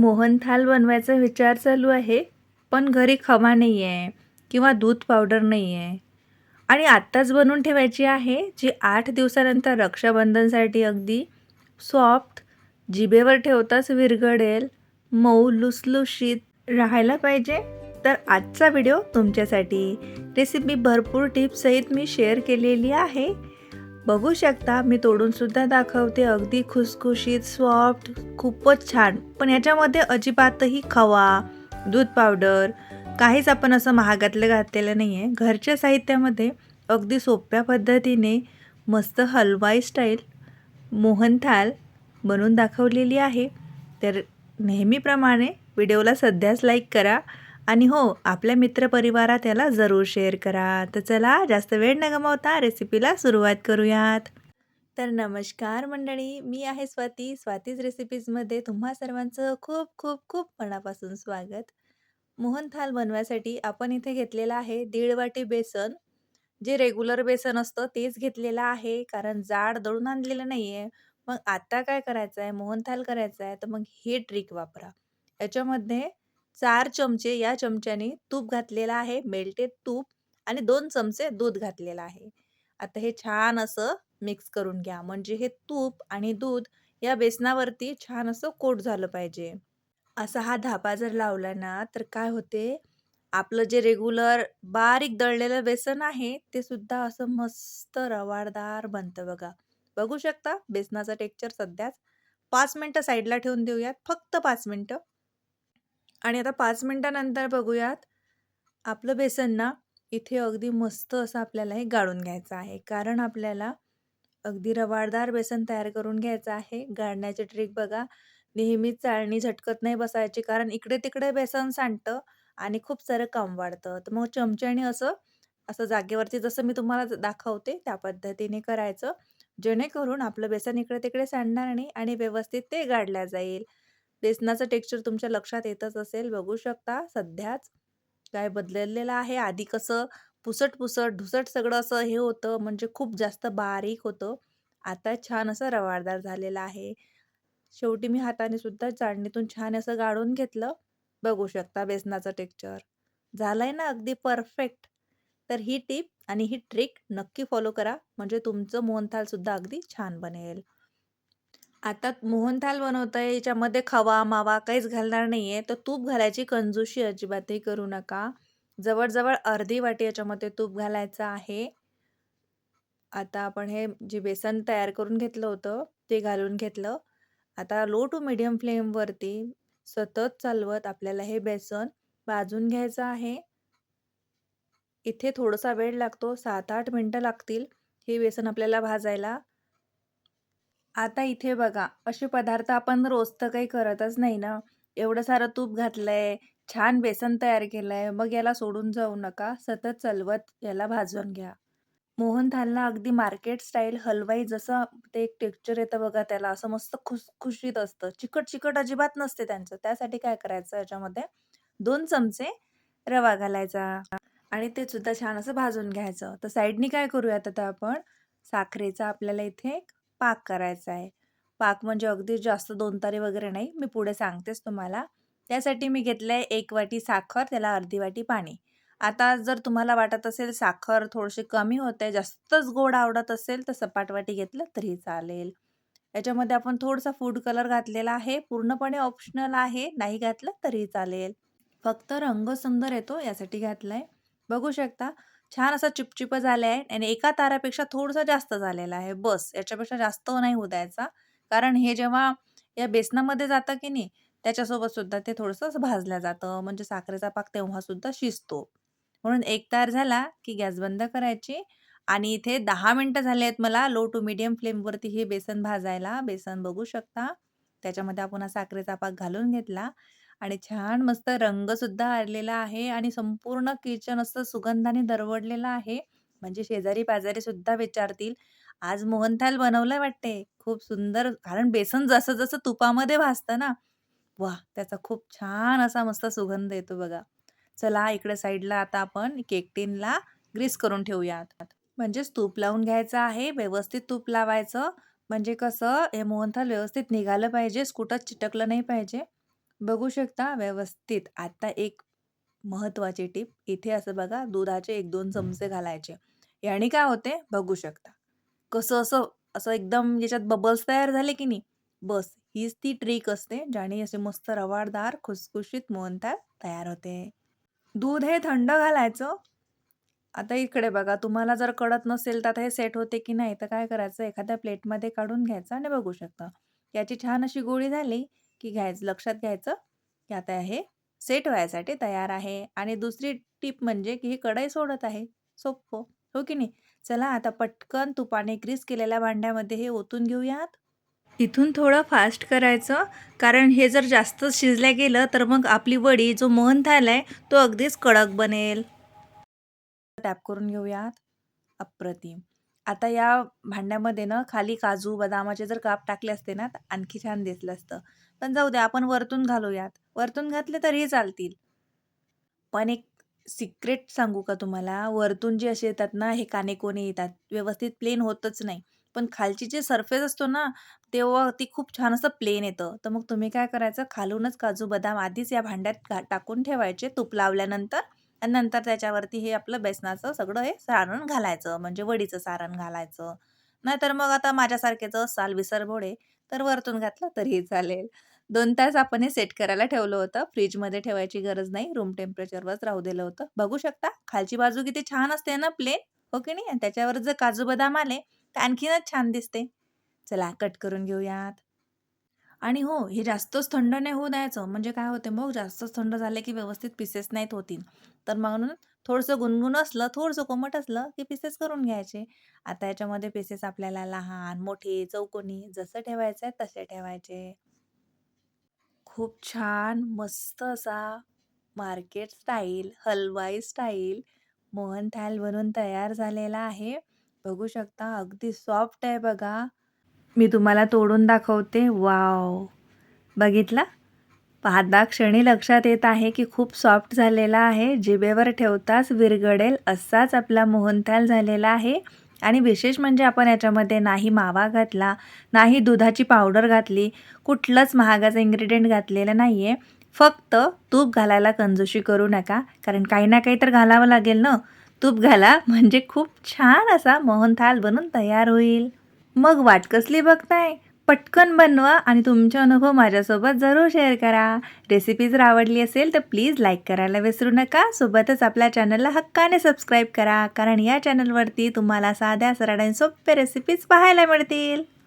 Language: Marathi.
मोहनथाल बनवायचा विचार चालू आहे पण घरी खवा नाही आहे किंवा दूध पावडर नाही आहे आणि आत्ताच बनवून ठेवायची आहे जी आठ दिवसानंतर रक्षाबंधनसाठी अगदी सॉफ्ट जिभेवर ठेवताच विरघडेल मऊ लुसलुशीत राहायला पाहिजे. तर आजचा व्हिडिओ तुमच्यासाठी. रेसिपी भरपूर टिप्ससहित मी शेअर केलेली आहे. बघू शकता मी तोडून सुद्धा दाखवते. अगदी खुसखुशीत सॉफ्ट खूपच छान. पण याच्यामध्ये अजिबातही खवा दूध पावडर काहीच आपण असं महागातलं घातलेलं नाही आहे घरच्या साहित्यामध्ये अगदी सोप्या पद्धतीने मस्त हलवाई स्टाईल मोहनथाल बनवून दाखवलेली आहे. तर नेहमीप्रमाणे व्हिडिओला सध्याच लाईक करा. आणि हो आपल्या मित्रपरिवारात याला जरूर शेअर करा. तर चला जास्त वेळ न गमावता रेसिपीला सुरुवात करूयात. तर नमस्कार मंडळी मी आहे स्वाती. स्वातीज रेसिपीजमध्ये तुम्हा सर्वांचं खूप खूप खूप मनापासून स्वागत. मोहन थाल बनवायसाठी आपण इथे घेतलेलं आहे दीड वाटी बेसन. जे रेग्युलर बेसन असतं तेच घेतलेलं आहे कारण जाड दळून आणलेलं नाही आहे मग आता काय करायचं आहे मोहनथाल करायचं आहे तर मग हे ट्रिक वापरा. याच्यामध्ये चार चमचे या चमच्याने तूप घातलेलं आहे मेल्टेड तूप आणि दोन चमचे दूध घातलेलं आहे. आता हे छान असं मिक्स करून घ्या. म्हणजे हे तूप आणि दूध या बेसनावरती छान असं कोट झालं पाहिजे. असा हा धापा जर लावला ना तर काय होते? आपलं जे रेग्युलर बारीक दळलेलं बेसन आहे ते सुद्धा असं मस्त रवाळदार बनतं बघा. बघू शकता बेसनाचं टेक्चर सध्याच पाच मिनटं साईडला ठेवून देऊयात फक्त पाच मिनटं. आणि आता पाच मिनटानंतर बघूयात आपलं बेसन ना इथे अगदी मस्त असं आपल्याला हे गाळून घ्यायचं आहे. कारण आपल्याला अगदी रवाळदार बेसन तयार करून घ्यायचं आहे. गाळण्याची ट्रिक बघा. नेहमीच चाळणी झटकत नाही बसायची कारण इकडे तिकडे बेसन सांडतं आणि खूप सारं काम वाढतं. तर मग चमच्याने असं असं जागेवरती जसं मी तुम्हाला दाखवते त्या पद्धतीने करायचं. जेणेकरून आपलं बेसन इकडे तिकडे सांडणार नाही आणि व्यवस्थित ते गाडल्या जाईल. बेसनाचं टेक्स्चर तुमच्या लक्षात येतच असेल बघू शकता. सध्याच काय बदललेलं आहे. आधी कसं पुसट पुसट ढुसट सगळं असं हे होतं म्हणजे खूप जास्त बारीक होतं. आता छान असं रवाळदार झालेलं आहे. शेवटी मी हाताने सुद्धा चाळणीतून छान असं गाळून घेतलं. बघू शकता बेसनाचं टेक्स्चर. झालंय ना अगदी परफेक्ट. तर ही टिप आणि ही ट्रिक नक्की फॉलो करा. म्हणजे तुमचं मोहनथाल सुद्धा अगदी छान बनेल. आता मोहनथाल बनवतंय याच्यामध्ये खवा मावा काहीच घालणार नाहीये. तर तूप घालायची कंजूशी अजिबातही करू नका. जवळजवळ अर्धी वाटी याच्यामध्ये तूप घालायचं आहे. आता आपण हे जे बेसन तयार करून घेतलं होतं ते घालून घेतलं. आता लो टू मिडियम फ्लेमवरती सतत चालवत आपल्याला हे बेसन भाजून घ्यायचं आहे. इथे थोडासा वेळ लागतो सात आठ मिनटं लागतील हे बेसन आपल्याला भाजायला. आता इथे बघा असे पदार्थ आपण रोज तर काही करतच नाही ना. एवढं सारं तूप घातलंय छान बेसन तयार केलंय मग याला सोडून जाऊ नका. सतत चलवत याला भाजून घ्या. मोहनथालला अगदी मार्केट स्टाईल हलवाई जसं ते एक टेक्स्चर येतं बघा त्याला असं मस्त खुसखुशीत असतं. चिकट चिकट अजिबात नसते त्यांचं. त्यासाठी काय करायचं याच्यामध्ये? दोन चमचे रवा घालायचा आणि ते सुद्धा छान असं भाजून घ्यायचं. तर साईडनी काय करूयात आता आपण? साखरेचा आपल्याला इथे पाक करायचा आहे. पाक म्हणजे अगदी जास्त दोन तारे वगैरे नाही मी पुढे सांगतेच तुम्हाला. त्यासाठी मी घेतलं आहे एक वाटी साखर त्याला अर्धी वाटी पाणी. आता जर तुम्हाला वाटत असेल साखर थोडीशी कमी होते जास्तच गोड आवडत असेल तर सपाट वाटी घेतलं तरी चालेल. याच्यामध्ये आपण थोडासा फूड कलर घातलेला आहे पूर्णपणे ऑप्शनल आहे नाही घातलं तरी चालेल. फक्त रंग सुंदर येतो यासाठी घातलाय. बघू शकता. छान असा चिपचिप झालं आहे आणि एका तारापेक्षा थोडंसं जास्त झालेलं आहे. बस याच्यापेक्षा जास्त नाही होऊ द्यायचा. कारण हे जेव्हा या बेसनामध्ये जातं की नाही त्याच्यासोबत सुद्धा ते थोडंसं भाजलं जातं. म्हणजे साखरेचा पाक तेव्हा सुद्धा शिजतो. म्हणून एक तार झाला की गॅस बंद करायची आणि इथे दहा मिनटं झाले आहेत मला लो टू मिडियम फ्लेमवरती हे बेसन भाजायला. बेसन बघू शकता. त्याच्यामध्ये आपण हा साखरेचा पाक घालून घेतला. आणि छान मस्त रंग सुद्धा आलेला आहे आणि संपूर्ण किचन असं सुगंधाने दरवडलेलं आहे. म्हणजे शेजारी पाजारी सुद्धा विचारतील आज मोहनथाल बनवलं वाटते? खूप सुंदर कारण बेसन जसं जसं तुपामध्ये भाजतं ना वा त्याचा खूप छान असा मस्त सुगंध येतो बघा. चला इकडे साईडला आता आपण केक टीनला ग्रीस करून ठेवूयात. म्हणजेच तूप लावून घ्यायचं आहे व्यवस्थित तूप लावायचं. म्हणजे कसं हे मोहनथाल व्यवस्थित निघालं पाहिजे कुठंच चिटकलं नाही पाहिजे. बघू शकता व्यवस्थित. आता एक महत्त्वाची टिप इथे असं बघा दुधाचे 1-2 चमचे घालायचे. याने काय होते बघू शकता. कसं असं असं एकदम याच्यात बबल्स तयार झाले की नाही, बस हीच ती ट्रिक असते ज्याने असे मस्त रवाडदार खुसखुशीत मोहनताळ तयार होते. दूध हे थंड घालायचं. आता इकडे बघा तुम्हाला जर कळत नसेल तर आता हे सेट होते की नाही तर काय करायचं एखाद्या प्लेटमध्ये काढून घ्यायचं आणि बघू शकता. याची छान अशी गोळी झाली की घ्यायचं लक्षात घ्यायचं की आता हे सेट व्हायसाठी तयार आहे आणि दुसरी टिप म्हणजे की ही कढई सोडत आहे. सोपं हो की नाही? चला आता पटकन तुपाने ग्रीस केलेल्या भांड्यामध्ये हे ओतून घेऊयात. इथून थोडं फास्ट करायचं कारण हे जर जास्त शिजल्या गेलं तर मग आपली वडी जो मोहनथाळ आहे तो अगदीच कडक बनेल. टॅप करून घेऊयात. अप्रतिम. आता या भांड्यामध्ये ना खाली काजू, बदामाचे जर काप टाकले असते ना तर आणखी छान दिसलं असतं. पण जाऊ द्या आपण वरतून घालूयात. वरतून घातले तरीही चालतील. पण एक सिक्रेट सांगू का तुम्हाला? वरतून जे असे येतात ना हे काने कोणे येतात. व्यवस्थित प्लेन होतच नाही. पण खालची जे सरफेस असतो ना तेव्हा ती खूप छान असं प्लेन येतं. तर मग तुम्ही काय करायचं खालूनच काजू, बदाम आधीच या भांड्यात टाकून ठेवायचे तूप लावल्यानंतर आणि नंतर त्याच्यावरती हे आपलं बेसनाचं सगळं हे सारण घालायचं. म्हणजे वडीचं सारण घालायचं. नाहीतर मग आता माझ्यासारखेच साल विसरभोळे तर वरतून घातलं तरीही चालेल. दोन तास आपण हे सेट करायला ठेवलं होतं. फ्रीजमध्ये ठेवायची गरज नाही. रूम टेम्परेचरवरच राहू दिलं होतं. बघू शकता खालची बाजू किती छान असते ना प्लेन, हो की नाही? आणि त्याच्यावर जर काजू, बदाम आले तर आणखीनच छान दिसते. चला कट करून घेऊयात. आणि हो, हे जास्तच थंड नाही होऊ द्यायचं. म्हणजे काय होते मग जास्तच थंड झाले की व्यवस्थित पीसेस नाहीत होतील. तर म्हणून थोडंसं गुणगुण असलं, थोडंसं कोमट असलं की पीसेस करून घ्यायचे. आता याच्यामध्ये पीसेस आपल्याला लहान, मोठे, चौकोनी जसं ठेवायचं आहे तसे ठेवायचे. खूप छान मस्त असा market style, halwai style mohanthal बनून तयार झालेला आहे. बघू शकता अगदी सॉफ्ट आहे बघा. मी तुम्हाला तोडून दाखवते. वाव बघितला? पाहता क्षणी लक्षात येत आहे की खूप सॉफ्ट झालेला आहे. जिभेवर ठेवताच विरगडेल असाच आपला मोहनथाल झालेला आहे. आणि विशेष म्हणजे आपण याच्यामध्ये नाही मावा घातला, नाही दुधाची पावडर घातली, कुठलंच महागाचं इन्ग्रेडियंट घातलेलं नाही आहे. फक्त तूप घालायला कंजोशी करू नका. कारण काही ना काही तर घालावं लागेल ना. तूप घाला म्हणजे खूप छान असा मोहनथाल बनून तयार होईल. मग वाट कसली बघताय? पटकन बनवा आणि तुमचा अनुभव माझ्यासोबत जरूर शेअर करा. रेसिपी जर आवडली असेल तर प्लीज लाईक करायला विसरू नका. सोबतच आपल्या चॅनलला हक्काने सबस्क्राईब करा. कारण या चॅनलवरती तुम्हाला साध्या, सरळ आणि सोप्या रेसिपीज पाहायला मिळतील.